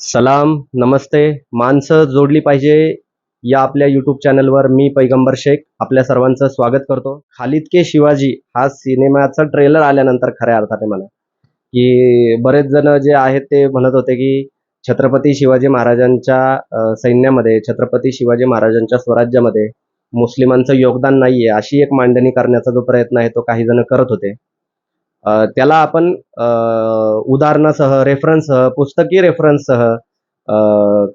सलाम नमस्ते. माणसं जोडली पाहिजे या आपल्या युट्यूब चॅनलवर मी पैगंबर शेख आपल्या सर्वांचं स्वागत करतो. खालिद के शिवाजी हा सिनेमाचा ट्रेलर आल्यानंतर खऱ्या अर्थाने मला. की बरेच जण जे आहेत ते म्हणत होते की छत्रपती शिवाजी महाराजांच्या सैन्यामध्ये छत्रपती शिवाजी महाराजांच्या स्वराज्यामध्ये मुस्लिमांचं योगदान नाहीये अशी एक मांडणी करण्याचा जो प्रयत्न आहे तो काही जण करत होते. त्याला आपण उदाहरणासह रेफरन्ससह पुस्तकी रेफरन्ससह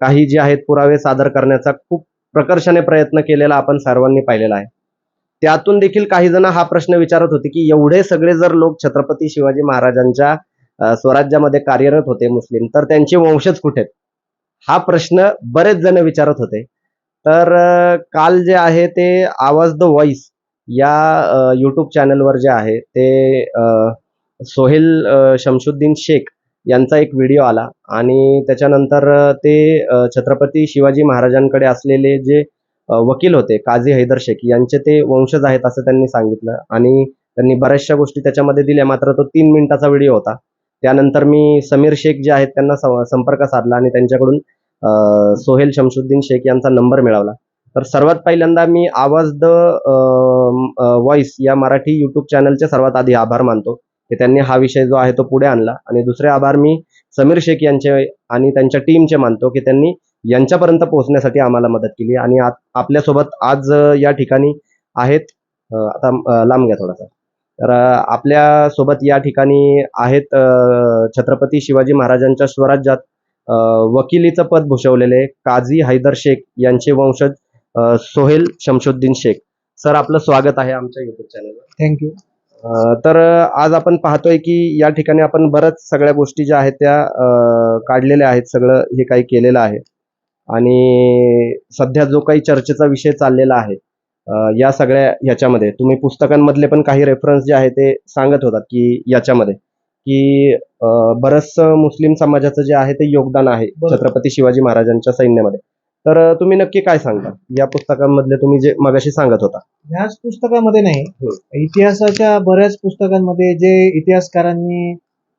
काही जे आहेत पुरावे सादर करण्याचा खूप प्रकर्षाने प्रयत्न केलेला आपण सर्वांनी पाहिलेला आहे त्यातून देखील काही जण हा प्रश्न विचारत होते की एवढे सगळे जर लोक छत्रपती शिवाजी महाराजांच्या स्वराज्यामध्ये कार्यरत होते मुस्लिम तर त्यांचे वंशज कुठे आहेत? हा प्रश्न बरेच जण विचारत होते तर काल जे आहे ते आवाज द व्हॉइस या यूट्यूब चॅनलवर जे आहे ते सोहेल शमशुद्दीन शेख यांचा एक व्हिडिओ आला आणि त्याच्यानंतर ते छत्रपती शिवाजी महाराजांकडे असलेले जे वकील होते काझी हैदर शेख यांचे ते वंशज आहेत असं त्यांनी सांगितलं आणि त्यांनी बऱ्याचशा गोष्टी त्याच्यामध्ये दिल्या. मात्र तो तीन मिनिटाचा व्हिडिओ होता. त्यानंतर मी समीर शेख जे आहेत त्यांना संपर्क साधला आणि त्यांच्याकडून सोहेल शमशुद्दीन शेख यांचा नंबर मिळवला तर सर्वात पहिल्यांदा मी आवाज द व्हॉइस या मराठी युट्यूब चॅनलचे सर्वात आधी आभार मानतो. की त्यांनी हा विषय जो आहे तो पुढे आणला. आणि दुसरे आभार मी समीर शेख यांचे आणि त्यांच्या टीमचे मानतो की त्यांनी यांच्यापर्यंत पोहोचण्यासाठी आम्हाला मदत केली. आणि आपल्यासोबत आज या ठिकाणी आहेत आता लांब घ्या थोडासा. तर आपल्यासोबत आपल्यासोबत या ठिकाणी आहेत छत्रपती शिवाजी महाराजांच्या स्वराज्यात वकिलीचं पद भूषवलेले काझी हैदर शेख यांचे वंशज सोहेल शमशुद्दीन शेख. सर आपलं स्वागत आहे आमच्या युट्यूब चॅनलवर थँक्यू तर आज आपण पाहतोय की या ठिकाणी आपण बऱ्याच सगळ्या गोष्टी ज्या आहेत त्या काढलेल्या आहेत सगळं हे काही केलेलं आहे. आणि सध्या जो काही चर्चेचा विषय चाललेला आहे या सगळ्या ह्याच्यामध्ये तुम्ही पुस्तकांमधले पण काही रेफरन्स जे आहे ते सांगत होतात की याच्यामध्ये की अ, बरंचसं मुस्लिम समाजाचं जे आहे ते योगदान आहे. छत्रपती शिवाजी महाराजांच्या सैन्यामध्ये. तर तुम्ही नक्की काय सांगता या पुस्तकांमधले तुम्ही जे मगाशी सांगत होता ह्याच पुस्तकामध्ये नाही. इतिहासाच्या बऱ्याच पुस्तकांमध्ये जे इतिहासकारांनी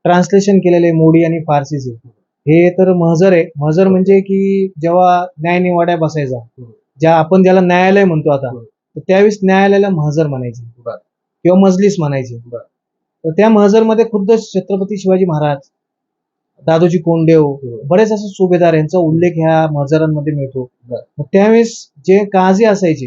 ट्रान्सलेशन केलेले मोडी आणि फारसीचे हे तर महजर आहे महजर म्हणजे की जेव्हा न्यायनिवाड्या बसायचा ज्या आपण ज्याला न्यायालय म्हणतो आता. तर त्यावेळेस न्यायालयाला महजर म्हणायचे. किंवा मजलिस म्हणायचे. तर त्या महजरमध्ये खुद्द छत्रपती शिवाजी महाराज दादोजी कोंडदेव हं. बरेच असे सुभेदार यांचा उल्लेख ह्या महजरांमध्ये मिळतो. मग त्यावेळेस जे काझी असायचे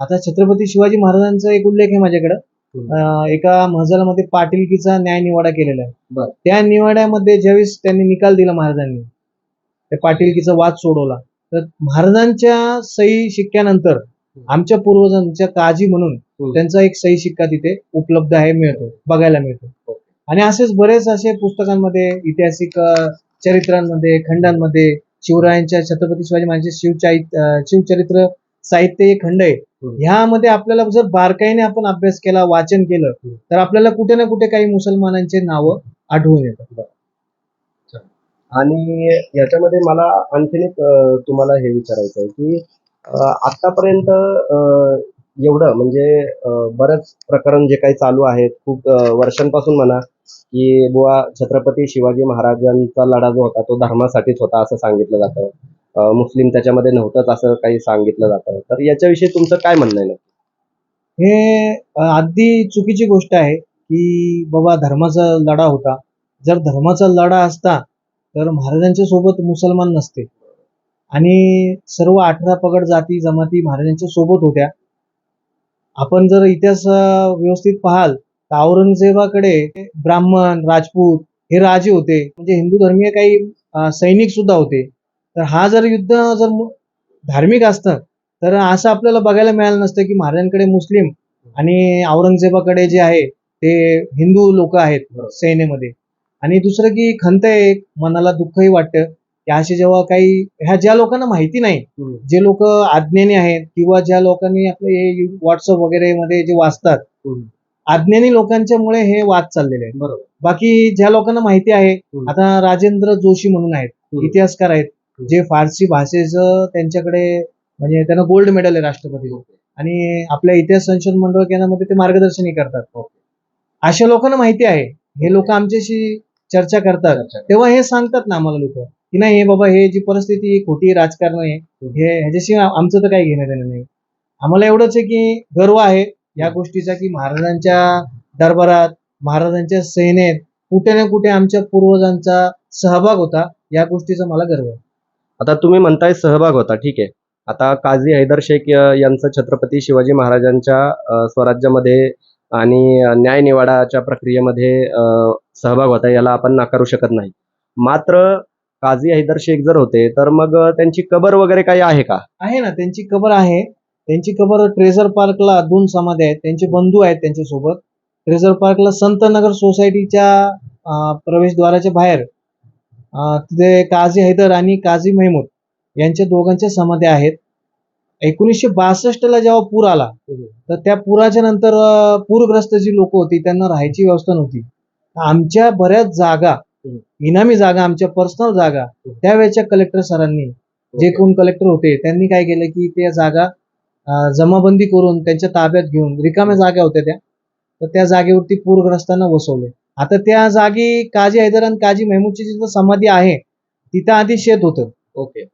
आता छत्रपती शिवाजी महाराजांचा एक उल्लेख आहे माझ्याकडे. अं, एका महजालामध्ये पाटीलकीचा न्याय निवाडा केलेला आहे. त्या निवाड्यामध्ये ज्यावेळेस त्यांनी निकाल दिला महाराजांनी त्या पाटीलकीचा वाद सोडवला तर महाराजांच्या सही शिक्क्यानंतर आमच्या पूर्वजांच्या काजी म्हणून. त्यांचा एक सही शिक्का तिथे उपलब्ध आहे मिळतो बघायला मिळतो आणि असेच बरेच असे पुस्तकांमध्ये ऐतिहासिक चरित्रांमध्ये खंडांमध्ये शिवरायांच्या छत्रपती शिवाजी महाराजांचे शिवचारित अं, शिवचरित्र साहित्य हे खंड आहे हम्म. ह्यामध्ये आपल्याला जर बारकाईने आपण अभ्यास केला वाचन केलं हम्म. तर आपल्याला कुठे ना कुठे काही मुसलमानांचे नावं आढळून येतात आणि याच्यामध्ये मला आणखीन एक तुम्हाला हे विचारायचं आहे की आतापर्यंत एवढं म्हणजे बरंच प्रकरण जे काही चालू आहे खूप वर्षांपासून म्हणा की बुवा छत्रपती शिवाजी महाराजांचा लढा जो होता तो धर्मासाठीच होता असं सांगितलं जातं. मुस्लिम त्याच्यामध्ये नव्हतंच असं काही सांगितलं जातं. तर याच्याविषयी तुमचं काय म्हणणं आहे हे अगदी चुकीची गोष्ट आहे की बाबा धर्माचा लढा होता. जर धर्माचा लढा असता तर महाराजांच्या सोबत मुसलमान नसते. आणि सर्व अठरा पगड जाती जमाती महाराजांच्या सोबत होत्या. आपण जर इतिहास व्यवस्थित पाहाल तर औरंगजेबाकडे ब्राह्मण राजपूत हे राजे होते. म्हणजे हिंदू धर्मीय काही सैनिक सुद्धा होते. तर हा जर युद्ध जर धार्मिक असतं तर असं आपल्याला बघायला मिळालं नसतं की महाराजांकडे मुस्लिम आणि औरंगजेबाकडे जे आहे ते हिंदू लोक आहेत. सेनेमध्ये. आणि दुसरं की खंत आहे एक, मनाला दुःखही वाटतं. की असे जेव्हा काही ह्या ज्या लोकांना माहिती नाही जे लोक अज्ञानी आहेत किंवा ज्या लोकांनी आपले हे व्हॉट्सअप वगैरे मध्ये जे वाचतात अज्ञानी लोकांच्यामुळे हे वाद चाललेले आहेत. बरोबर. बाकी ज्या लोकांना माहिती आहे. आता राजेंद्र जोशी म्हणून आहेत. इतिहासकार आहेत जे फारसी भाषेचं त्यांच्याकडे म्हणजे त्यांना गोल्ड मेडल आहे राष्ट्रपती. आणि आपल्या इतिहास संशोधन मंडळ केंद्रामध्ये ते मार्गदर्शनही करतात. अशा लोकांना माहिती आहे हे लोक आमच्याशी चर्चा करतात. तेव्हा हे सांगतात ना आम्हाला लोक की नाही हे बाबा हे जी परिस्थिती खोटी राजकारण आहे हे ह्याच्याशी आमचं तर काही घेणं देणं नाही. आम्हाला एवढंच आहे की गर्व आहे या गोष्टीचा की महाराजांच्या दरबारात महाराजांच्या सेनेत कुठे ना कुठे आमच्या पूर्वजांचा सहभाग होता या गोष्टीचा मला गर्व आहे. आता तुम्ही म्हणताय सहभाग होता ठीक आहे. आता काझी हैदर शेख यांचं छत्रपती शिवाजी महाराजांच्या स्वराज्यामध्ये आणि न्यायनिवाडाच्या प्रक्रियेमध्ये सहभाग होता याला आपण नाकारू शकत नाही. मात्र काझी हैदर शेख जर होते तर मग त्यांची कबर वगैरे काही आहे का? आहे ना त्यांची कबर आहे. त्यांची कबर ट्रेझर पार्कला दोन समाधी आहेत त्यांचे बंधू आहेत त्यांच्यासोबत. ट्रेझर पार्कला संतनगर सोसायटीच्या प्रवेशद्वाराच्या बाहेर तिथे काझी हैदर आणि काझी महमूद यांच्या दोघांच्या समाध्या आहेत. एकोणीसशे बासष्टला जेव्हा पूर आला तर त्या पुराच्या नंतर पूरग्रस्त जी लोक होती त्यांना राहायची व्यवस्था नव्हती. आमच्या बऱ्याच जागा इनामी जागा आमच्या पर्सनल जागा त्यावेळेच्या कलेक्टर सरांनी जे कोण कलेक्टर होते त्यांनी काय केलं की त्या जागा जमाबंदी करून त्यांच्या ताब्यात घेऊन रिकाम्या जागा होत्या त्या. तर त्या जागेवरती पूरग्रस्तांना बसवले आता त्या जागी काजी हैदर आणि काजी महमूदची जिथं समाधी आहे तिथं आधी शेत होतं. ओके.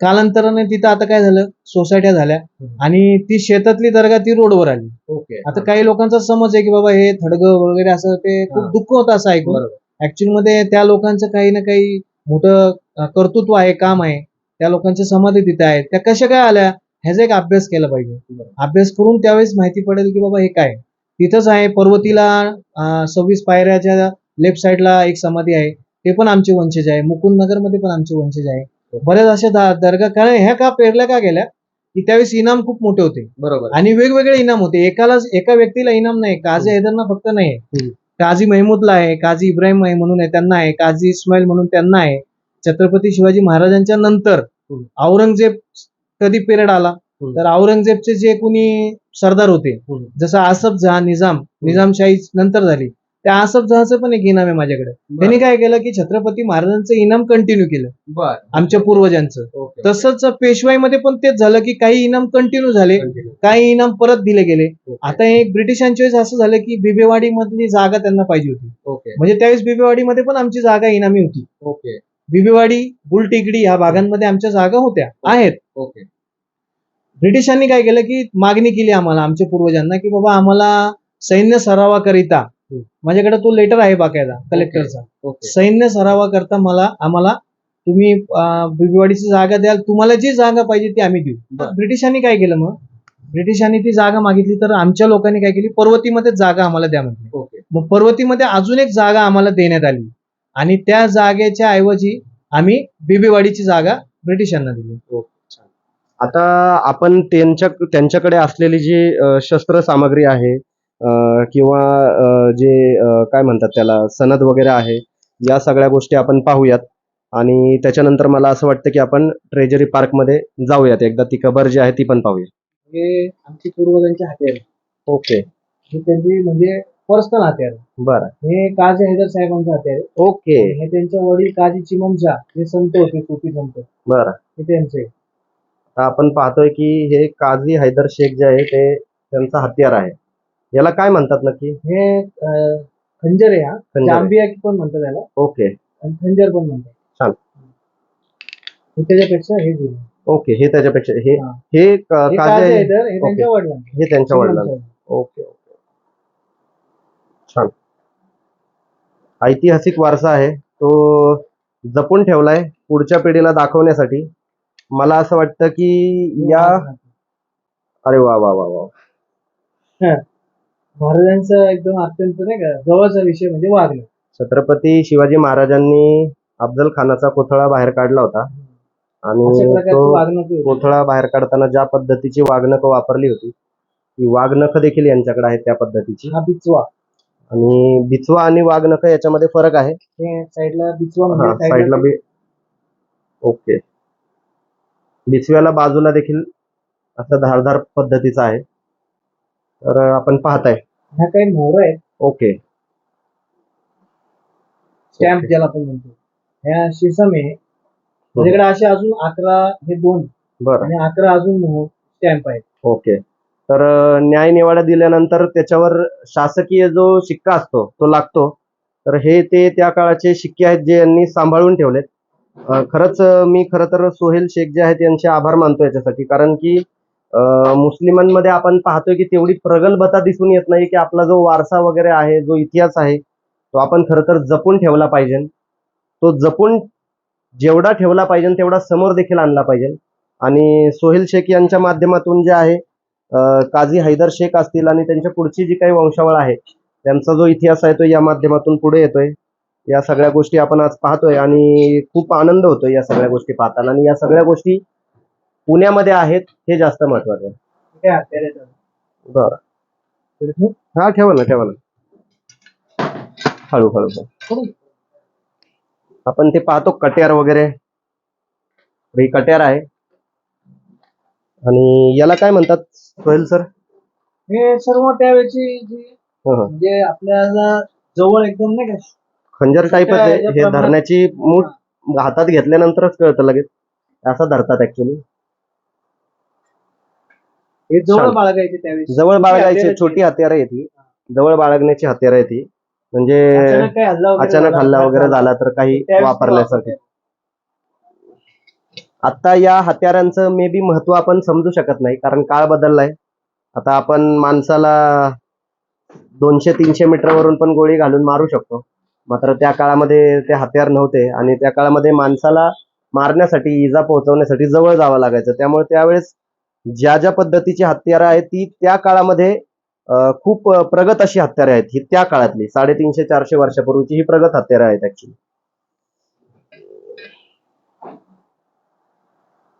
कालांतराने तिथं आता काय झालं? सोसायट्या झाल्या. आणि ती शेतातली दर्गा ती रोडवर आली. ओके. आता काही लोकांचा समज आहे की बाबा हे थडगं वगैरे असं ते. खूप दुःख होतं असं ऐकून. ऍक्च्युअलमध्ये त्या लोकांचं काही ना काही मोठं कर्तृत्व आहे काम आहे. त्या लोकांच्या समाधी तिथे आहेत. त्या कशा काय आल्या? ह्याचा एक अभ्यास केला पाहिजे. अभ्यास करून त्यावेळेस माहिती पडेल की बाबा हे काय तिथंच आहे पर्वतीला सव्वीस पायऱ्याच्या लेफ्ट साईडला एक समाधी आहे. ते पण आमचे वंशज आहे. मुकुंद नगरमध्ये पण आमचे वंशज आहे. बऱ्याच अशा दर्गा कारण ह्या का पेरल्या का गेल्या की त्यावेळेस इनाम खूप मोठे होते. बरोबर. आणि वेगवेगळे इनाम होते. एकाला एका व्यक्तीला इनाम नाही. काझी हैदरना फक्त नाही. काझी महमूदला आहे काझी इब्राहिम आहे म्हणून आहे त्यांना आहे. काझी इस्माईल म्हणून त्यांना आहे. छत्रपती शिवाजी महाराजांच्या नंतर हम्म. औरंगजेब कधी पिरियड आला. तर औरंगजेबचे जे कोणी सरदार होते. जसं आसफ जहा निजाम निजामशाही नंतर झाली त्या आसफ जहाचं पण एक इनाम आहे माझ्याकडे. त्यांनी काय केलं की छत्रपती महाराजांचं इनाम कंटिन्यू केलं. आमच्या पूर्वजांचं. तसंच पेशवाईमध्ये पण तेच झालं की काही इनाम कंटिन्यू झाले. काही इनाम परत दिले गेले. आता एक ब्रिटिशांच्या वेळेस असं झालं की बिबेवाडी मधली जागा त्यांना पाहिजे होती. म्हणजे त्यावेळेस बिबेवाडीमध्ये पण आमची जागा इनामी होती. बिबेवाडी बुलटेकडी ह्या भागांमध्ये आमच्या जागा होत्या आहेत. ओके. ब्रिटिशांनी काय केलं की मागणी केली आम्हाला आमच्या पूर्वजांना की बाबा आम्हाला सैन्य सरावाकरिता. माझ्याकडे तो लेटर आहे बाकायदा कलेक्टरचा सैन्य सरावा करता मला आम्हाला तुम्ही बिबेवाडीची जागा द्याल तुम्हाला जी जागा पाहिजे ती आम्ही देऊ. बरं. ब्रिटिशांनी काय केलं मग? ब्रिटिशांनी ती जागा मागितली तर आमच्या लोकांनी काय केली पर्वतीमध्ये जागा आम्हाला द्या ओके. मग पर्वतीमध्ये अजून एक जागा आम्हाला देण्यात आली. आणि त्या जागेच्या ऐवजी आम्ही बिबेवाडीची जागा ब्रिटिशांना दिली. आता आपण त्यांच्या त्यांच्याकडे असलेली जी शस्त्र सामग्री आहे किंवा जे काय म्हणतात त्याला सनद वगैरे आहे या सगळ्या गोष्टी आपण पाहूयात. आणि त्याच्यानंतर मला असं वाटतं की आपण ट्रेजरी पार्कमध्ये जाऊयात. एकदा ती कबर जी आहे ती पण पाहूया. हे आमची पूर्वजांचे हत्यार ओके. हे त्यांची म्हणजे पर्सनल हत्यार बरं. हे काजी हैदर साहेबांचे आहे. ओके. हे त्यांचे वडील काजी चिमनशा जे संत होते सुफी संत. बरं. हे त्यांचे. आपण पाहतोय की हे काझी हैदर शेख जे आहे ते त्यांचा हत्यार आहे. याला काय म्हणतात नक्की? हे अं, खंजर आहे हा. खंजर आहे. जांबिया पण म्हणतात त्याला ओके. आणि खंजर पण म्हणतात. छान. हे त्याच्यापेक्षा हे जुनं ओके हे त्याच्यापेक्षा हे हा. हे क- हे काझी काजी है- हैदर हे त्यांच्या वडिलांचे. हे त्यांच्या वडिलांना. Okay okay. छान. ऐतिहासिक वारसा आहे. तो जपून ठेवलाय पुढच्या पिढीला दाखवण्यासाठी. मला असं वाटतं की या अरे वा वा वा वा. महाराजांचा एकदम अत्यंत नाही का जवळचा विषय म्हणजे वागणं. छत्रपती शिवाजी महाराजांनी अफजल खानाचा कोथळा बाहेर काढला होता. आणि तो. कोथळा बाहेर काढताना ज्या पद्धतीची वागणूक वापरली होती ती वागणूक देखील यांच्याकडे आहे त्या पद्धतीची. हा बिचवा. आणि बिचवा आणि वागणूक याच्यामध्ये फरक आहे. हे साईडला बिचवा हा म्हणजे साईडला ओके. बिचव्याला बाजूला देखील असं धारधार पद्धतीचं आहे. तर आपण पाहताय. ह्या काही मोहर आहेत ओके. स्टॅम्प. ज्याला आपण म्हणतो. ह्या शिसम आहे. माझ्याकडे असे अजून अकरा हे दोन बरं. आणि अकरा अजून मोहर स्टॅम्प आहेत. ओके. तर न्याय निवाडा दिल्यानंतर त्याच्यावर शासकीय जो शिक्का असतो तो लागतो. तर हे ते त्या काळाचे शिक्के आहेत जे यांनी सांभाळून ठेवलेत. खरंच मी खरं तर सोहेल शेख जे आहेत यांचे आभार मानतो याच्यासाठी. कारण की मुस्लिमांमध्ये आपण पाहतोय की तेवढी प्रगल्भता दिसून येत नाही की आपला जो वारसा वगैरे आहे जो इतिहास आहे तो आपण खरं तर जपून ठेवला पाहिजे. तो जपून जेवढा ठेवला पाहिजे तेवढा समोर देखील आणला पाहिजे. आणि सोहेल शेख यांच्या माध्यमातून जे आहे काझी हैदर शेख असतील आणि त्यांच्या पुढची जी काही वंशावळ आहे त्यांचा जो इतिहास आहे तो या माध्यमातून पुढे येतोय. या सगळ्या गोष्टी आपण आज पाहतोय आणि खूप आनंद होतोय या सगळ्या गोष्टी पाहताना आणि या सगळ्या गोष्टी पुण्यामध्ये आहेत हे जास्त महत्वाचं आहे? बरं? हा ठेवा ना ठेवा ना हळू हळू हळू. पुढे? आपण ते पाहतो कट्यार वगैरे ही कट्यार आहे आणि याला काय म्हणतात सोहेल सर हे सर्व त्यावेळेची जी. म्हणजे आपल्याला जवळ एकदम नाही का खंजर टाईपच आहे. हे धरण्याची मूठ हातात घेतल्यानंतरच कळतं लगेच. असं धरतात ऍक्च्युली हे जवळ. बाळगायचे त्यावेळेस. जवळ बाळगायची. छोटी हत्यारं आहे ती. जवळ बाळगण्याची हत्यारं आहे ती. म्हणजे अचानक हल्ला वगैरे झाला, तर काही वापरतात. आता या हत्यारांचं मे बी महत्त्व आपण समजू शकत नाही कारण काळ बदललाय. आता आपण माणसाला दोनशे तीनशे मीटरवरून पण गोळी घालून मारू शकतो. मात्र त्या काळामध्ये ते हत्यार नव्हते आणि त्या काळामध्ये माणसाला मारण्यासाठी इजा पोहोचवण्यासाठी जवळ जावं लागायचं. त्यामुळे त्यावेळेस ज्या ज्या पद्धतीची हत्यारं आहेत ती त्या काळामध्ये खूप प्रगत अशी हत्यारे आहेत. ही त्या काळातली साडेतीनशे चारशे वर्षापूर्वीची ही प्रगत हत्यारं आहेत ऍक्च्युली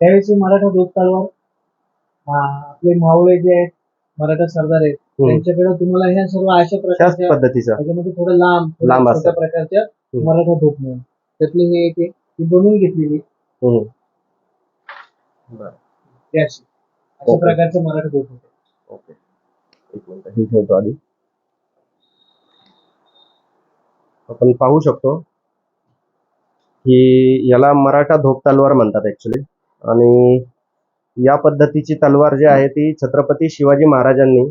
त्यावेळेस मराठा दूध तलवार आपले मावळे जे आहेत मराठा सरदार आहेत त्यांच्याकडे तुम्हाला ह्या सर्व अशा त्याच प्रकारच्या पद्धतीचं. त्याच्यामध्ये थोडं लांब लांब असतात. प्रकारच्या हम्म. मराठा धूप मिळून त्यातली हे एक आहे, ती बनवून घेतलेली. हम्म. ती अशी अशा ओके. प्रकारचे मराठा धूप होते. ओके. एक मिनिट हे ठेवतो आधी. आपण पाहू शकतो की याला मराठा धोप तलवार म्हणतात ऍक्च्युली आणि या पद्धतीची तलवार जी आहे ती छत्रपती शिवाजी महाराजांनी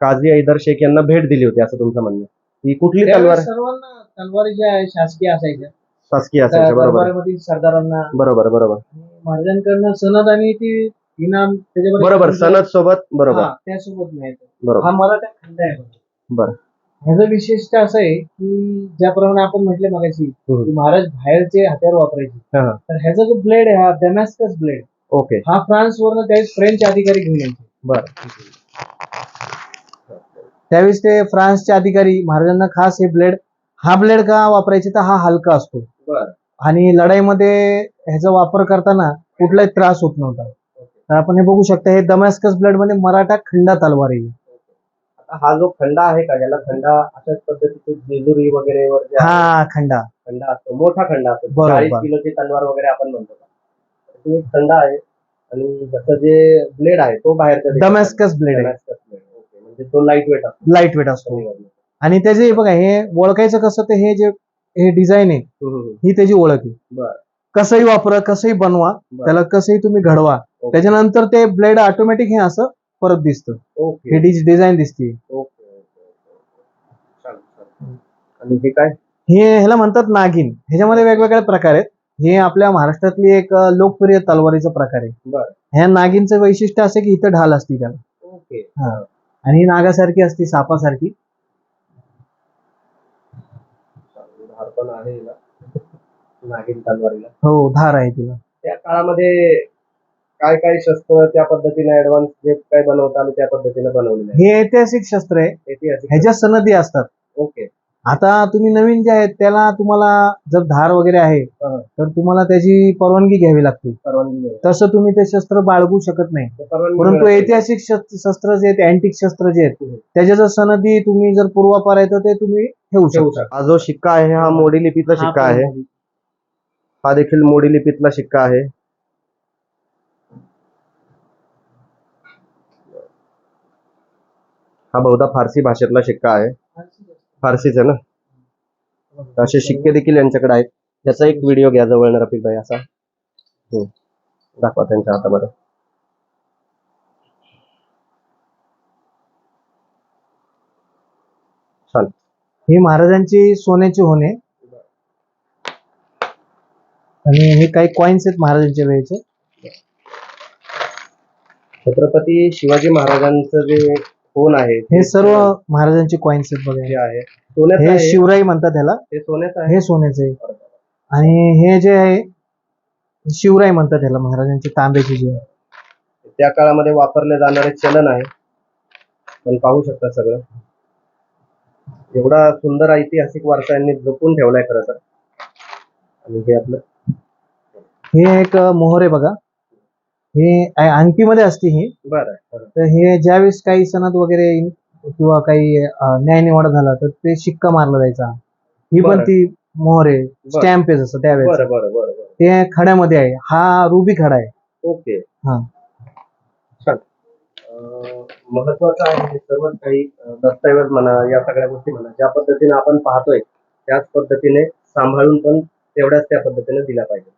काझी हैदर शेख यांना भेट दिली होती असं तुमचं म्हणणं. ही कुठली तलवार सर्वांना तलवारी ज्या आहे शासकीय असायच्या. शासकीय असायच्या बरोबर. दरबारामधील सरदारांना बरोबर बरोबर. आणि महाराजांकडनं सनद आणि ती इनाम त्याच्यावर बरोबर सनद सोबत बरोबर. हा, त्यासोबत मिळायचं बरोबर. हा मराठा खंड आहे. बरं. ह्याचं विशेषतः असं आहे की ज्याप्रमाणे आपण म्हटले मगाशी हम्म. की महाराज बाहेरचे हत्यार वापरायचे. हा, हा. तर ह्याचा जो ब्लेड आहे हा डेमॅस्कस ब्लेड. ओके. हा फ्रान्स वरनं त्यावेळेस फ्रेंच अधिकारी घेऊन यायचे. बरं. त्यावेळेस ते फ्रान्सचे अधिकारी महाराजांना खास हे ब्लेड हा ब्लेड का वापरायचे तर हा हलका असतो. आणि लढाईमध्ये ह्याचा वापर करताना कुठलाही त्रास होत नव्हता. तर आपण हे बघू शकता हे दमॅस्कस ब्लेडमध्ये मराठा खंडा तलवार आहे. हा जो खंडा आहे का याला खंडा अशाच पद्धतीचे जेजुरी वगैरे हा खंडा. खंडा असतो मोठा खंडा असतो. चाळीस किलोची तलवार वगैरे आपण म्हणतो. खंडा आहे. आणि त्याचं जे ब्लेड आहे तो आहे. दमॅस्कस ब्लेड आहे. म्हणजे तो लाइट वेट असतो. लाइट वेट असतो. आणि त्याचे बघा हे ओळखायचं कसं ते हे जे हे डिझाईन आहे. ही त्याची ओळख आहे. कसंही वापरा कसंही बनवा. त्याला कसंही तुम्ही घडवा. त्याच्यानंतर ते ब्लेड ऑटोमॅटिक हे असं परत दिसतं. हे डिझाईन दिसते. आणि हे काय? हे ह्याला म्हणतात नागिन. ह्याच्यामध्ये वेगवेगळे प्रकार आहेत. हे आपल्या महाराष्ट्रातली एक लोकप्रिय तलवारीचा प्रकार आहे. ह्या नागिनचं वैशिष्ट्य असं की इथं ढाल असते त्याला. ओके. हा. आणि ही नागासारखी असते सापासारखी. धार पण आहे हिला. नागिन तलवारीला. हो धार आहे तिला. त्या काळामध्ये काय काय शस्त्र त्या पद्धतीने ऍडव्हान्स जे काय बनवता आणि त्या पद्धतीने बनवलेले आहे? हे ऐतिहासिक शस्त्र आहे. ऐतिहासिक ह्याच्या सनदी असतात. ओके आता तुम्ही नवीन जे आहेत त्याला तुम्हाला जर धार वगैरे आहे हा. तर तुम्हाला त्याची परवानगी घ्यावी लागते परवानगी. तसं तुम्ही ते शस्त्र बाळगू शकत नाही तर परवानगी परंतु मिळाली. ऐतिहासिक शस्त्र शस्त्र जे आहेत अँटिक शस्त्र जे आहेत त्याच्या जर सनदी तुम्ही जर पूर्वापार आहे तर ते तुम्ही ठेवू ठेवू शकता. हा जो शिक्का आहे हा मोडी लिपीचा हा शिक्का आहे. हा देखील मोडी लिपीतला शिक्का आहे हा बहुधा फारसी भाषेतला शिक्का आहे फारसीच आहे ना? असे शिक्के देखील यांच्याकडे आहेत. त्याचा एक व्हिडिओ घ्या जवळ रफिक भाई असा. दाखवा त्यांच्या हातामध्ये. छान. हे महाराजांची सोन्याची होणे. आणि हे काही कॉइन्स आहेत महाराजांच्या वेळेचे. छत्रपती शिवाजी महाराजांचं जे फोन आहे? हे सर्व महाराजांचे कॉइन्स आहेत बघा. जे आहे. सोन्याचं हे आहे. शिवराई म्हणतात ह्याला हे सोन्याचं आहे. हे सोन्याचे आहे. आणि हे जे आहे शिवराई म्हणतात ह्याला महाराजांचे तांब्याचे जे आहे. त्या काळामध्ये वापरले जाणारे चलन आहे. पण पाहू शकता सगळं. एवढा सुंदर ऐतिहासिक वारसा यांनी जपून ठेवलाय खरं तर. आणि हे आपलं हे एक मोहर आहे बघा. हे अंगठीमध्ये असते ही. बरं तर हे ज्यावेळेस काही सणात वगैरे किंवा काही न्यायनिवाडा झाला तर ते शिक्का मारला जायचा. ही पण. ती मोहर आहे. स्टॅम्प आहे जसं त्यावेळेस. ते खड्यामध्ये आहे. हा रुबी खडा आहे. ओके. हा. महत्वाचं आहे हे सर्वच काही दस्तऐवज म्हणा या सगळ्या गोष्टी म्हणा ज्या पद्धतीने आपण पाहतोय त्याच पद्धतीने सांभाळून पण तेवढ्याच त्या पद्धतीने दिल्या पाहिजे.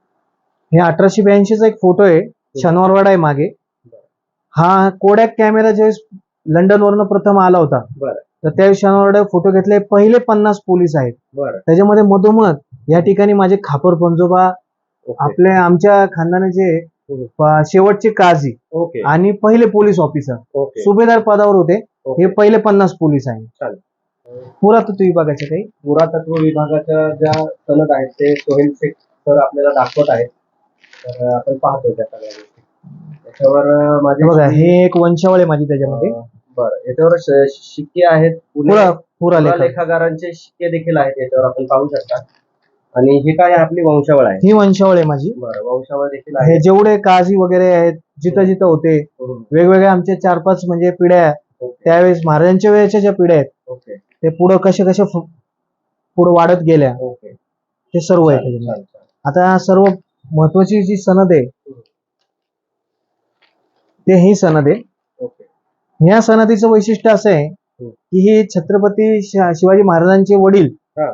हे अठराशे ब्याऐंशीचा एक फोटो आहे. शनिवारवाडा आहे मागे. हा कोडॅक कॅमेरा ज्यावेळेस लंडन वरनं प्रथम आला होता तर त्यावेळेस शनिवारवाडा फोटो घेतले. पहिले पन्नास पोलीस आहेत. त्याच्यामध्ये मधोमध या ठिकाणी माझे खापर पंजोबा ओके. आपले आमच्या खानदानाचे. प- शेवटचे काझी आणि पहिले पोलीस ऑफिसर. सुभेदार पदावर होते. हे पहिले पन्नास पोलीस आहेत. पुरातत्व विभागाचे काही? पुरातत्व विभागाच्या ज्या सनद आहेत ते सोहेल शेख सर आपल्याला दाखवत आहेत. तर आपण पाहतो त्या सगळ्या गोष्टी. त्याच्यावर माझे हे बघा हे एक वंशावळ आहे माझी त्याच्यामध्ये. बरं. याच्यावर श- शिक्के आहेत पुणे पुरा पुरा लेखा. लेखागारांचे शिक्के देखील आहेत याच्यावर आपण पाहू शकता. आणि हे काय आहे? आपली वंशावळ आहे. ही वंशावळ आहे माझी. बरं वंशावळ देखील आहे. हे जेवढे काझी वगैरे आहेत जिथं जिथं होते हम्म. वेगवेगळ्या आमच्या चार पाच म्हणजे पिढ्या ओके. त्यावेळेस महाराजांच्या वेळेच्या ज्या पिढ्या आहेत ओके. ते पुढं कसे कसे पुढं वाढत गेल्या. ओके. ते सर्व आहे त्याच्यामध्ये. आता सर्व महत्वाची जी सनद आहे ते ही सनद आहे. ह्या सनदीचं वैशिष्ट्य असं आहे की ही छत्रपती शिवाजी महाराजांचे वडील हा.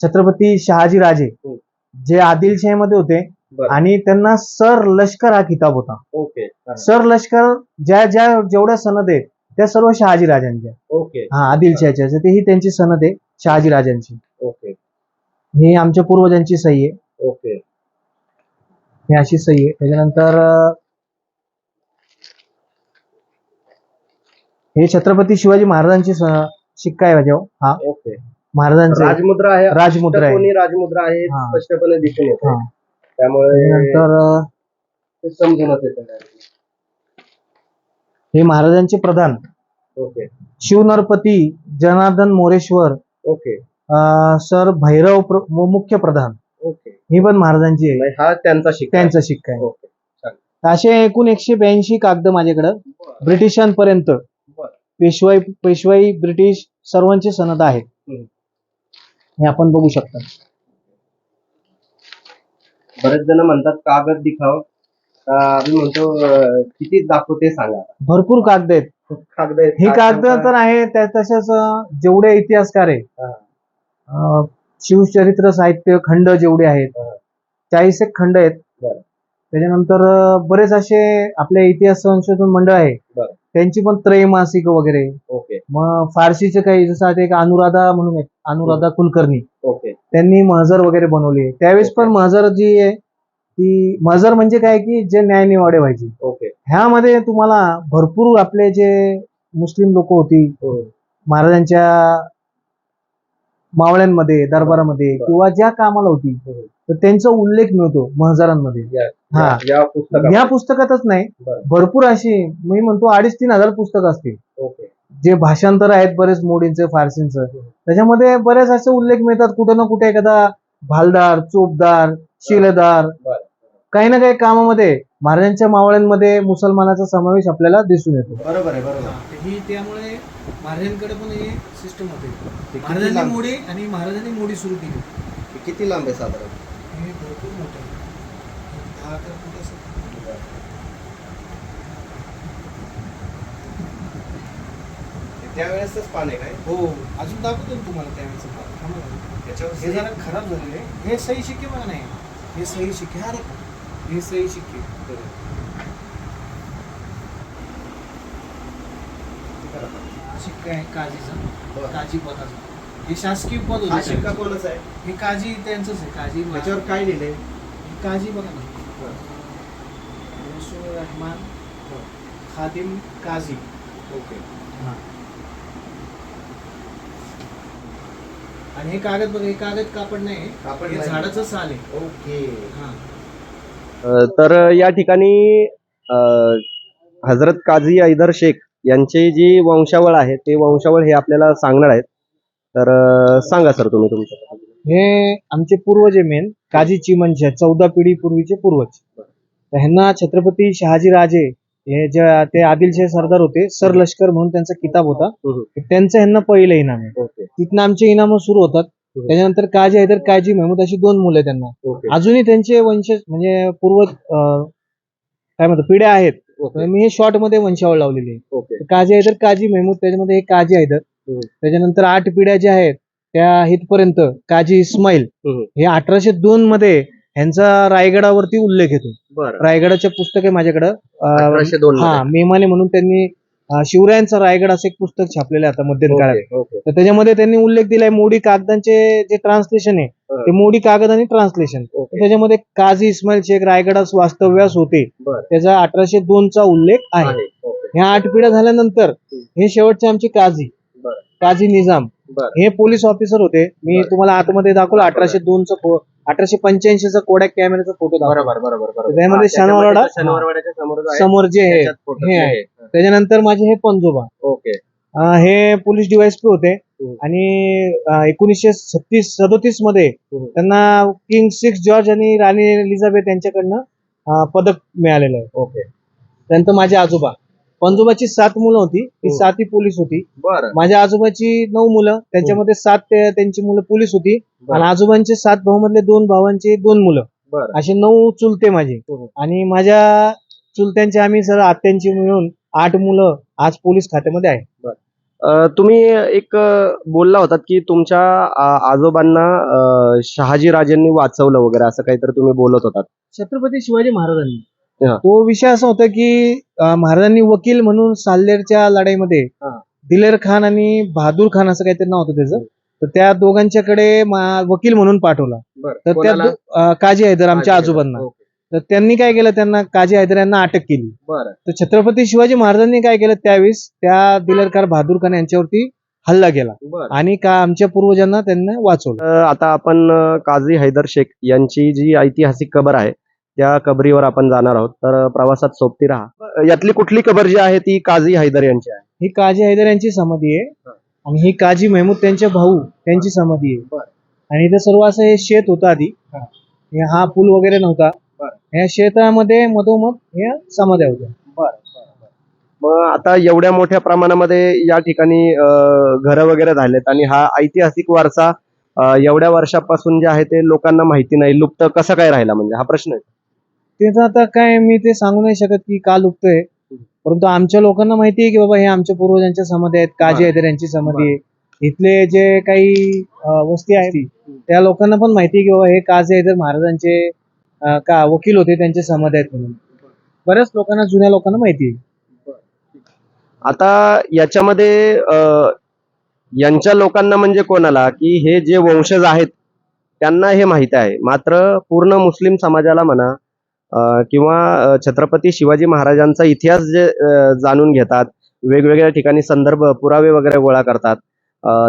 छत्रपती शहाजी राजे हम्म. जे आदिलशाहीमध्ये होते आणि त्यांना सर लष्कर हा किताब होता. ओके. सर लष्कर ज्या ज्या जेवढ्या सनद आहेत त्या सर्व शहाजी राजांच्या. ओके. हा आदिलशाहीच्या ही त्यांची सनद आहे शहाजी राजांची. ओके. ही आमच्या पूर्वजांची सही आहे. ओके. ही अशी सही आहे. त्याच्यानंतर हे छत्रपती शिवाजी महाराजांची शिक्का आहे माझ्यावर हा. ओके. महाराजांचे राजमुद्रा आहे. राजमुद्रा आहे. राजमुद्रा आहे. स्पष्टपणे दिसून येते. हा. त्यामुळे ते समजूनच येतं हे महाराजांचे प्रधान. Okay. Shivnarpati Janardan Moreshwar okay. Sir Bhairav मुख्य प्रधान. ओके. ही पण महाराजांची आहे. हा त्यांचा शिक्का आहे. त्यांचा शिक्का आहे. ओके असे एकूण एकशे ब्याऐंशी कागद माझ्याकडं. बरं, ब्रिटिशांपर्यंत. बरं. पेशवाई पेशवाई ब्रिटिश सर्वांचे सनद आहेत. हम्म. हे आपण बघू शकता. बरेच जण म्हणतात कागद दिखाव. तर आम्ही म्हणतो अं, किती दाखवू ते सांगा. भरपूर कागद आहेत. कागद आहेत, हे कागद तर आहे त्या तसेच अं, जेवढे इतिहासकार आहे हा, अं, शिवचरित्र साहित्य खंड जेवढे आहेत. चाळीस एक खंड आहेत. त्याच्यानंतर बरेच असे आपले इतिहास संशोधन मंडळ आहे. त्यांची पण त्रैमासिक वगैरे ओके मग फारसीचे काही जसं आता एक अनुराधा म्हणून आहेत अनुराधा कुलकर्णी ओके त्यांनी महजर वगैरे बनवली त्यावेळेस पण. महजर जी आहे ती महजर म्हणजे काय की जे न्यायनिवाडे व्हायचे ओके ह्यामध्ये तुम्हाला भरपूर आपले जे मुस्लिम लोक होती हो. महाराजांच्या मावळ्यांमध्ये दरबारामध्ये बरं. किंवा ज्या कामाला होती हम्म. तर त्यांचा उल्लेख मिळतो महजारांमध्ये. या- हा. या- या पुस्तकात या पुस्तकातच नाही. भरपूर अशी मी म्हणतो अडीच तीन हजार पुस्तकं असतील. ओके. जे भाषांतर आहेत बरेच मोडींचे फारसींचं. त्याच्यामध्ये बरेच असे उल्लेख मिळतात. कुठे ना कुठे एखादा भालदार चोपदार शिलेदार. काही ना काही कामामध्ये महाराजांच्या मावळ्यांमध्ये मुसलमानाचा समावेश आपल्याला दिसून येतो. बरोबर आहे बरोबर आहे. ही त्यामुळे महाराजांकडे पण हे सिस्टम होते. लांब? मोडी आणि महाराजांनी मोडी सुरू केली. ते किती लांब आहे साधारण? हे भरपूर मोठं आहे. दहा अकरा फूट असेल. त्यावेळेसच पान आहे काय? हो अजून दाखवतो ना तुम्हाला त्यावेळेचं पान. थांबा जरा. त्याच्यावर हे जरा खराब झालेले आहे. हे सही शिक्के बघा नाही. हे सही शिक्के. हा देखो हे सही शिक्के. शिक्का आहे काजीचा. बरं. काजी पदाचा. हे शासकीय पद हा होते शिक्का कोणाचा आहे? हे काजी त्यांचंच आहे. काजी त्याच्यावर काय लिहिलंय? काजी बघा ना. रहमान खादिम काझी ओके. हा. आणि हे कागद बघा हे कागद कापड नाही कापड हे नाही. झाडाचं साल आहे. ओके. हा. तर या ठिकाणी अ, हजरत काझी हैदर शेख यांची जी वंशावळ आहे ते वंशावळ हे आपल्याला सांगणार आहेत. तर सांगा सर तुम्ही तुमचं. हे आमचे पूर्वज आहे मेन काजी चिमनचे चौदा पिढी पूर्वीचे पूर्वज. तर ह्यांना छत्रपती शहाजी राजे हे जे ते आदिलशाही सरदार होते सर लष्कर म्हणून त्यांचा किताब होता. त्यांचं ह्यांना पहिलं इनाम आहे. तिथनं आमचे इनाम सुरू होतात. त्याच्यानंतर काजी हैदर काजी महमूद अशी दोन मुलं त्यांना. अजूनही त्यांचे वंशज म्हणजे पूर्वज काय म्हणतात पिढ्या आहेत. ओके. मी हे शॉर्टमध्ये वंशावळ लावलेली आहे. ओके. काजी हैदर काजी महमूद त्याच्यामध्ये हे काजी हैदर हम्म. त्याच्यानंतर आठ पिढ्या ज्या आहेत त्या इथपर्यंत काजी इस्माईल हम्म. हे अठराशे दोन मध्ये ह्यांचा रायगडावरती उल्लेख येतो. बरं. रायगडाचे पुस्तक आहे माझ्याकडं. अं, अठराशे दोन हा मेमाने म्हणून त्यांनी शिवरायांचा रायगड असं एक पुस्तक छापलेलं आहे आता मध्यंतरी काळात. ओके. तर त्याच्यामध्ये त्यांनी उल्लेख दिलाय मोडी कागदांचे जे ट्रान्सलेशन आहे. ते मोडी कागद आणि ट्रान्सलेशन त्याच्यामध्ये काझी इस्माईल शेख रायगडास वास्तव्यास होते. त्याचा अठराशे दोन चा उल्लेख आहे. ह्या आठ पिढ्या झाल्यानंतर हे शेवटचे आमचे काझी. काझी निजाम. हे पोलीस ऑफिसर होते. मी. तुम्हाला आतमध्ये दाखवलं अठराशे दोन चा अठराशे पंच्याऐंशी चा कोडॅक कॅमेराचा फोटो बरोबर बरोबर बरोबर. त्याच्यामध्ये शनिवारवाडा- शनिवारवाड्याच्या समोर जो आहे, समोर जे आहे त्याच्यात photo हे आहे. त्याच्यानंतर माझे हे पंजोबा. ओके. अं, हे पोलीस डीवायसपी होते. हम्म. आणि एकोणीसशे छत्तीस सदोतीसमध्ये हम्म. त्यांना किंग सिक्स जॉर्ज आणि राणी एलिझाबेथ यांच्याकडनं अं, पदक मिळालेलं आहे. ओके. त्यानंतर माझे आजोबा. पंजोबाची सात मुलं होती ती हो. सातही पोलीस होती. बरं. माझ्या आजोबाची नऊ मुलं त्यांच्यामध्ये सात ते- त्यांची मुलं पोलीस होती आणि आजोबांचे सात भाऊ मधले दोन भावांचे दोन मुलं. बरं. असे नऊ चुलते माझे. हम्म. आणि माझ्या चुलत्यांचे आम्ही सर आत्यांची मिळून आठ मुलं आज पोलीस खात्यामध्ये आहे. अ, तुम्ही एक अ, बोलला होतात की तुमच्या आ- आजोबांना अ, शहाजी राजांनी वाचवलं वगैरे असं काहीतरी तुम्ही बोलत होतात. छत्रपती शिवाजी महाराजांनी. हा. तो विषय असा होता की महाराजांनी वकील म्हणून साल्लेरच्या लढाईमध्ये हा. दिलेर खान आणि बहादूर खान असं काहीतरी नाव होतं त्याचं. तर त्या दोघांच्याकडे मा- वकील म्हणून पाठवला. तर त्या काजी हैदर आमच्या आजोबांना. तर त्यांनी काय केलं? त्यांना काजी हैदर यांना अटक केली. तर छत्रपती शिवाजी महाराजांनी काय केलं? त्यावेळेस त्या दिलेरकार बहादूर खान यांच्यावरती हल्ला केला. आणि का आमच्या पूर्वजांना त्यांना वाचवलं. आता आपण काझी हैदर शेख यांची जी ऐतिहासिक कबर आहे त्या कबरीवर आपण जाणार आहोत. तर प्रवासात सोबती राहा. यातली कुठली कबर जी आहे ती काझी हैदर यांची आहे? ही काजी हैदर यांची समाधी आहे. आणि ही काजी महमूद त्यांचे भाऊ त्यांची समाधी आहे. आणि इथं सर्व असं हे शेत होतं आधी. हा. पूल वगैरे नव्हता. या शेतामध्ये मधोमध या समाध्या होत्या. मग आता एवढ्या मोठ्या प्रमाणामध्ये या ठिकाणी घर वगैरे झालेत आणि हा ऐतिहासिक वारसा एवढ्या वर्षापासून जे आहे ते लोकांना माहिती नाही. लुप्त कसं काय राहिला म्हणजे? हा प्रश्न आहे. त्याचं आता काय मी ते सांगू नाही शकत की का लुकतंय परंतु आमच्या लोकांना माहिती आहे की बाबा हे आमच्या पूर्वजांच्या समाधी आहेत काजी. हैदर यांची समाधी आहे. इथले जे काही वस्ती आहेत त्या लोकांना पण माहिती आहे की बाबा हे काजी हैदर महाराजांचे का वकील होते त्यांचे समाधी आहेत म्हणून. बऱ्याच लोकांना जुन्या लोकांना माहिती आहे. आता याच्यामध्ये यांच्या लोकांना म्हणजे कोणाला? की हे जे वंशज आहेत त्यांना हे माहीत आहे. मात्र पूर्ण मुस्लिम समाजाला म्हणा किंवा छत्रपती शिवाजी महाराजांचा इतिहास जे जाणून घेतात वेगवेगळ्या ठिकाणी संदर्भ पुरावे वगैरे गोळा करतात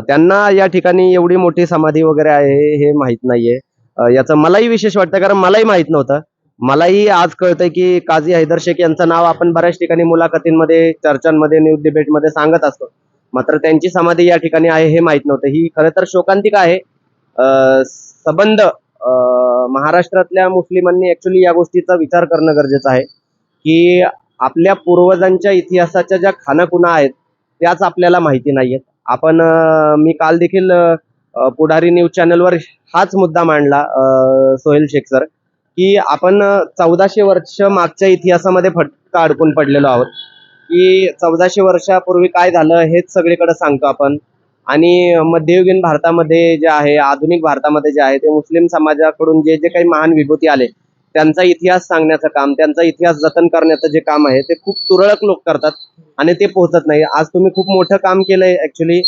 त्यांना या ठिकाणी एवढी मोठी समाधी वगैरे आहे हे माहीत नाहीये. याचं मलाही विशेष वाटतं कारण मलाही माहीत नव्हतं. मलाही आज कळतंय की काझी हैदर शेख यांचं नाव आपण बऱ्याच ठिकाणी मुलाखतींमध्ये चर्चांमध्ये न्यूज डिबेटमध्ये सांगत असतो. मात्र त्यांची समाधी या ठिकाणी आहे हे माहीत नव्हतं. ही खरं तर शोकांतिका आहे. सबंध संबंध महाराष्ट्रातल्या मुस्लिमांनी ऍक्च्युली या गोष्टीचा विचार करणं गरजेचं आहे. की आपल्या पूर्वजांच्या इतिहासाच्या ज्या खानाखुणा आहेत त्याच आपल्याला माहिती नाहीयेत. आपण मी काल देखील पुढारी न्यूज चॅनलवर हाच मुद्दा मांडला सोहेल शेख सर की आपण चौदाशे वर्ष मागच्या इतिहासामध्ये फटका अडकून पडलेलो आहोत. की चौदाशे वर्षापूर्वी काय झालं हेच सगळीकडे सांगतो आपण. आणि मध्ययुगीन भारतामध्ये जे आहे आधुनिक भारतामध्ये जे आहे ते मुस्लिम समाजाकडून जे जे काही महान विभूती आले त्यांचा इतिहास सांगण्याचं काम त्यांचा इतिहास जतन करण्याचं जे काम आहे ते खूप तुरळक लोक करतात आणि ते पोहोचत नाही. आज तुम्ही खूप मोठं काम केलंय ऍक्च्युली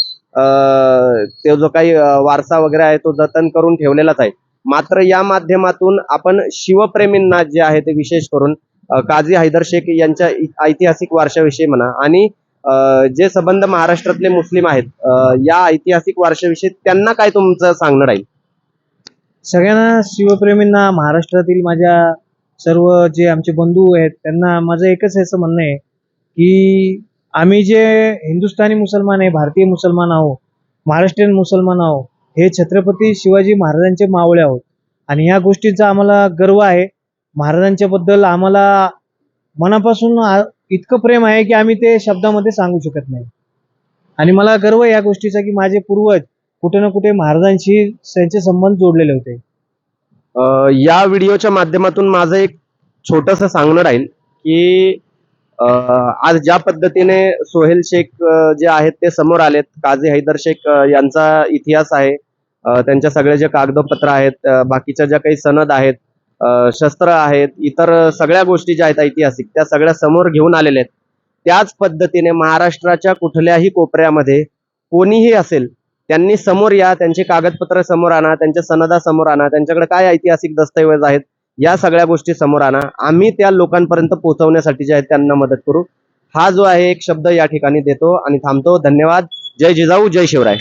तो जो काही वारसा वगैरे आहे तो जतन करून ठेवलेलाच आहे. मात्र या माध्यमातून आपण शिवप्रेमींना जे आहे ते विशेष करून काझी हैदर शेख यांच्या इ- ऐतिहासिक वारशाविषयी म्हणा आणि जे संबंध महाराष्ट्रातले मुस्लिम आहेत या ऐतिहासिक वारशाविषयी त्यांना काय तुमचं सांगणं राहील? सगळ्यांना शिवप्रेमींना महाराष्ट्रातील माझ्या सर्व जे आमचे बंधू आहेत त्यांना माझं एकच असं म्हणणं आहे की आम्ही जे हिंदुस्थानी मुसलमान आहे भारतीय मुसलमान आहोत महाराष्ट्रीयन मुसलमान आहोत हे छत्रपती शिवाजी महाराजांचे मावळे आहोत. आणि ह्या गोष्टीचा आम्हाला गर्व आहे. महाराजांच्या बद्दल आम्हाला मनापासून इतकं प्रेम आहे की आम्ही ते शब्दामध्ये सांगू शकत नाही. आणि मला गर्व या गोष्टीचा की माझे पूर्वज कुठे ना कुठे महाराजांशी त्यांचे संबंध जोडलेले होते. या व्हिडिओच्या माध्यमातून माझं एक छोटस सांगणं राहील की आज ज्या पद्धतीने सोहेल शेख जे आहेत ते समोर आलेत काझी हैदर शेख यांचा इतिहास आहे. त्यांच्या सगळे ज्या कागदपत्र आहेत बाकीच्या ज्या काही सनद आहेत शस्त्र आहेत इतर सगळ्या गोष्टी ज्या आहेत ऐतिहासिक त्या सगळ्या समोर घेऊन आलेल्या आहेत. त्याच पद्धतीने महाराष्ट्राच्या कुठल्याही कोपऱ्यामध्ये कोणीही असेल त्यांनी समोर या त्यांची कागदपत्र समोर आणा त्यांच्या सनदा समोर आणा त्यांच्याकडे काय ऐतिहासिक दस्तऐवज आहेत या सगळ्या गोष्टी समोर आणा. आम्ही त्या लोकांपर्यंत पोहोचवण्यासाठी जे आहेत त्यांना मदत करू. हा जो आहे एक शब्द या ठिकाणी देतो आणि थांबतो. धन्यवाद. जय जिजाऊ जय शिवराय.